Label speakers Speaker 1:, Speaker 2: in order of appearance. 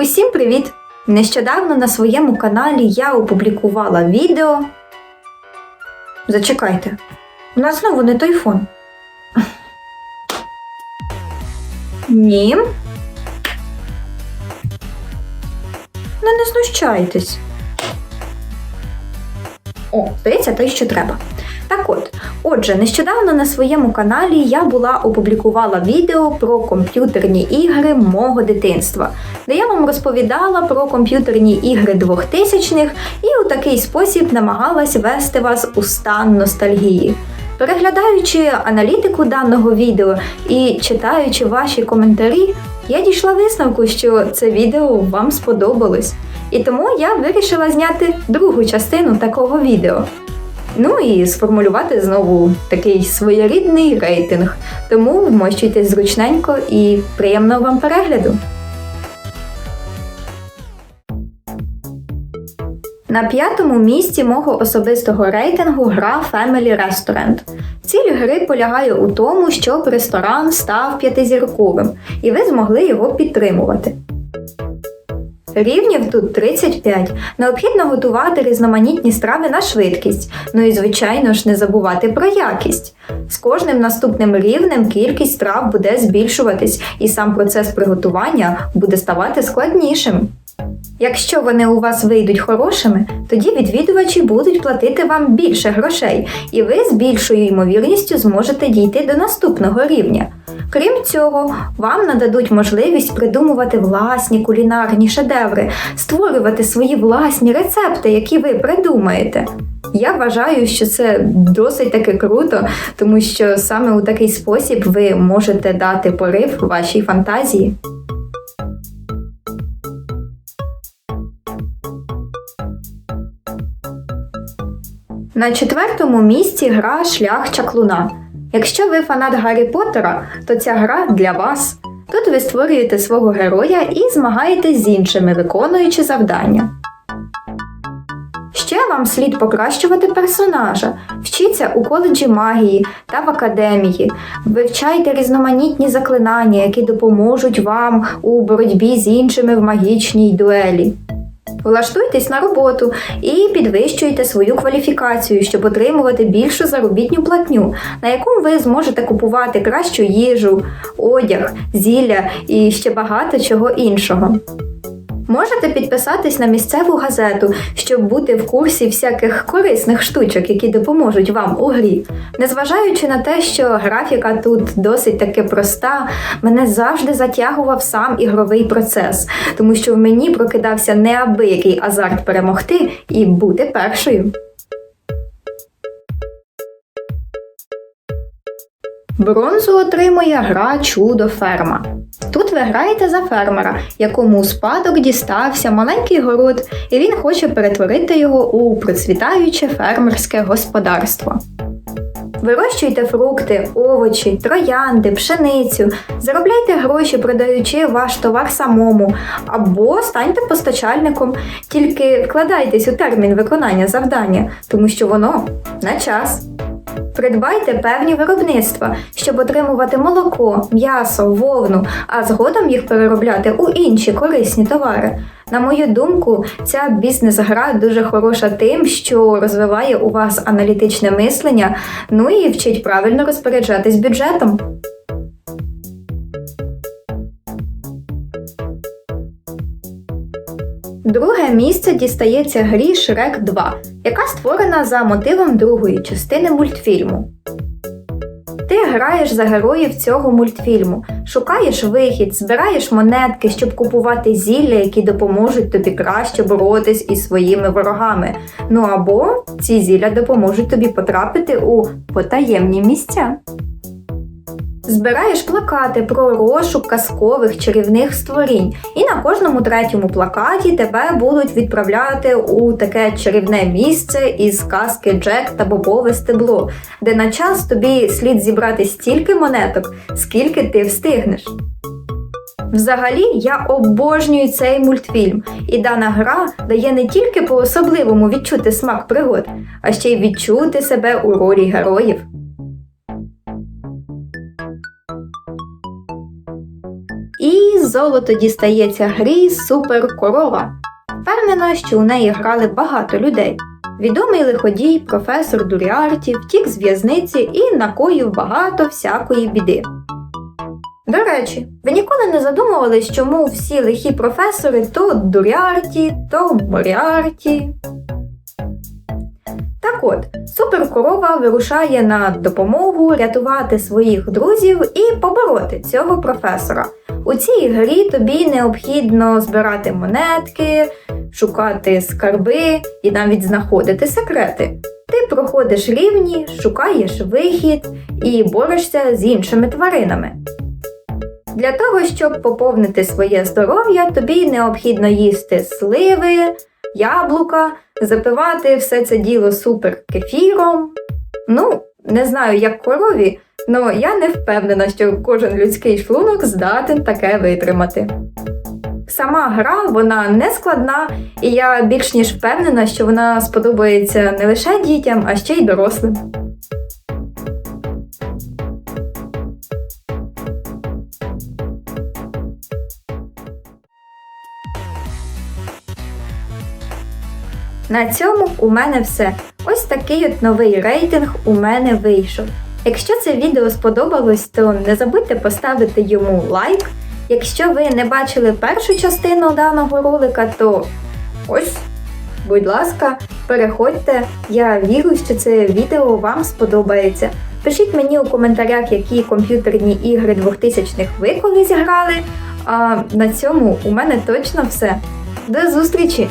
Speaker 1: Усім привіт! Нещодавно на своєму каналі я опублікувала відео. Зачекайте, у нас знову не той фон. Ні. Ну не знущайтесь. О, здається, той, що треба. Так от, отже, нещодавно на своєму каналі я була опублікувала відео про комп'ютерні ігри мого дитинства, де я вам розповідала про комп'ютерні ігри 2000-х і у такий спосіб намагалась вести вас у стан ностальгії. Переглядаючи аналітику даного відео і читаючи ваші коментарі, я дійшла висновку, що це відео вам сподобалось. І тому я вирішила зняти другу частину такого відео. Ну і сформулювати знову такий своєрідний рейтинг. Тому вмощуйтесь зручненько і приємного вам перегляду. На п'ятому місці мого особистого рейтингу гра Family Restaurant. Ціль гри полягає у тому, щоб ресторан став п'ятизірковим, і ви змогли його підтримувати. Рівнів тут 35. Необхідно готувати різноманітні страви на швидкість. Ну і, звичайно ж, не забувати про якість. З кожним наступним рівнем кількість страв буде збільшуватись, і сам процес приготування буде ставати складнішим. Якщо вони у вас вийдуть хорошими, тоді відвідувачі будуть платити вам більше грошей, і ви з більшою ймовірністю зможете дійти до наступного рівня. Крім цього, вам нададуть можливість придумувати власні кулінарні шедеври, створювати свої власні рецепти, які ви придумаєте. Я вважаю, що це досить таки круто, тому що саме у такий спосіб ви можете дати порив вашій фантазії. На четвертому місці гра Шлях чаклуна. Якщо ви фанат Гаррі Поттера, то ця гра для вас. Тут ви створюєте свого героя і змагаєтесь з іншими, виконуючи завдання. Ще вам слід покращувати персонажа, вчіться у коледжі магії та в академії, вивчайте різноманітні заклинання, які допоможуть вам у боротьбі з іншими в магічній дуелі. Влаштуйтесь на роботу і підвищуйте свою кваліфікацію, щоб отримувати більшу заробітню платню, на яку ви зможете купувати кращу їжу, одяг, зілля і ще багато чого іншого. Можете підписатись на місцеву газету, щоб бути в курсі всяких корисних штучок, які допоможуть вам у грі. Незважаючи на те, що графіка тут досить таки проста, мене завжди затягував сам ігровий процес, тому що в мені прокидався неабиякий азарт перемогти і бути першою. Бронзу отримує гра Чудо Ферма. Тут ви граєте за фермера, якому у спадок дістався маленький город, і він хоче перетворити його у процвітаюче фермерське господарство. Вирощуйте фрукти, овочі, троянди, пшеницю, заробляйте гроші, продаючи ваш товар самому, або станьте постачальником, тільки вкладайтесь у термін виконання завдання, тому що воно на час. Придбайте певні виробництва, щоб отримувати молоко, м'ясо, вовну, а згодом їх переробляти у інші корисні товари. На мою думку, ця бізнес-гра дуже хороша тим, що розвиває у вас аналітичне мислення, ну і вчить правильно розпоряджатись бюджетом. Друге місце дістається грі Shrek 2, яка створена за мотивом другої частини мультфільму. Ти граєш за героїв цього мультфільму, шукаєш вихід, збираєш монетки, щоб купувати зілля, які допоможуть тобі краще боротись із своїми ворогами. Ну або ці зілля допоможуть тобі потрапити у потаємні місця. Збираєш плакати про розшук казкових чарівних створінь, і на кожному третьому плакаті тебе будуть відправляти у таке чарівне місце із казки Джек та Бобове стебло, де на час тобі слід зібрати стільки монеток, скільки ти встигнеш. Взагалі, я обожнюю цей мультфільм, і дана гра дає не тільки по особливому відчути смак пригод, а ще й відчути себе у ролі героїв. Золото дістається грі Суперкорова. Впевнена, що у неї грали багато людей. Відомий лиходій, професор Дуріарті втік з в'язниці і накоїв багато всякої біди. До речі, ви ніколи не задумувались, чому всі лихі професори то Дуріарті, то Моріарті. Так от, суперкорова вирушає на допомогу рятувати своїх друзів і побороти цього професора. У цій грі тобі необхідно збирати монетки, шукати скарби і навіть знаходити секрети. Ти проходиш рівні, шукаєш вихід і борешся з іншими тваринами. Для того, щоб поповнити своє здоров'я, тобі необхідно їсти сливи, яблука, запивати все це діло супер кефіром. Ну, не знаю, як корові, але я не впевнена, що кожен людський шлунок здатен таке витримати. Сама гра вона не складна, і я більш ніж впевнена, що вона сподобається не лише дітям, а ще й дорослим. На цьому у мене все. Ось такий от новий рейтинг у мене вийшов. Якщо це відео сподобалось, то не забудьте поставити йому лайк. Якщо ви не бачили першу частину даного ролика, то ось, будь ласка, переходьте. Я вірю, що це відео вам сподобається. Пишіть мені у коментарях, які комп'ютерні ігри 2000-х ви колись грали. А на цьому у мене точно все. До зустрічі!